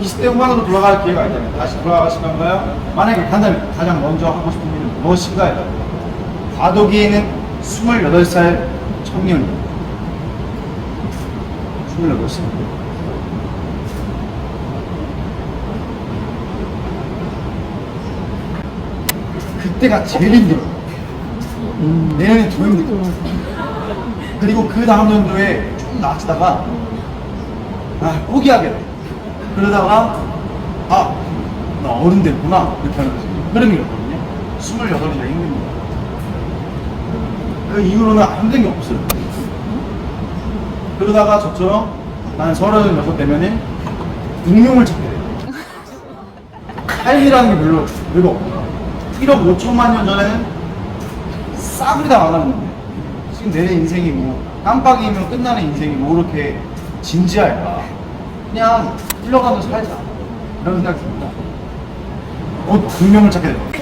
20대 후반으로 돌아갈 기회가 있다면 다시 돌아가실 건가요? 만약에 간다면 가장 먼저 하고 싶은 일은 무엇인가요? 과도기에는 28살 청년입니다. 28살. 그때가 제일 힘들어요. 내년이 더 힘들어요. 그리고 그 다음 연도에 좀 나아지다가 아 포기하게 돼. 그러다가 아 나 어른 됐구나 이렇게 하는 흐름이었거든요. 28이나 힘듭니다. 그 이후로는 안 힘든 게 없어요. 그러다가 저처럼 나는 36 되면은 익명을 찾게 돼요. 삶이라는 게 별로 별거 없구나. 1억 5천만 년 전에는 싸그리 다 많았는데 지금 내 인생이 뭐 깜빡이면 끝나는 인생이 뭐 이렇게 진지할까 그냥 흘러가면서 살자. 이런 생각이 듭니다. 곧 분명을 찾게 됩니다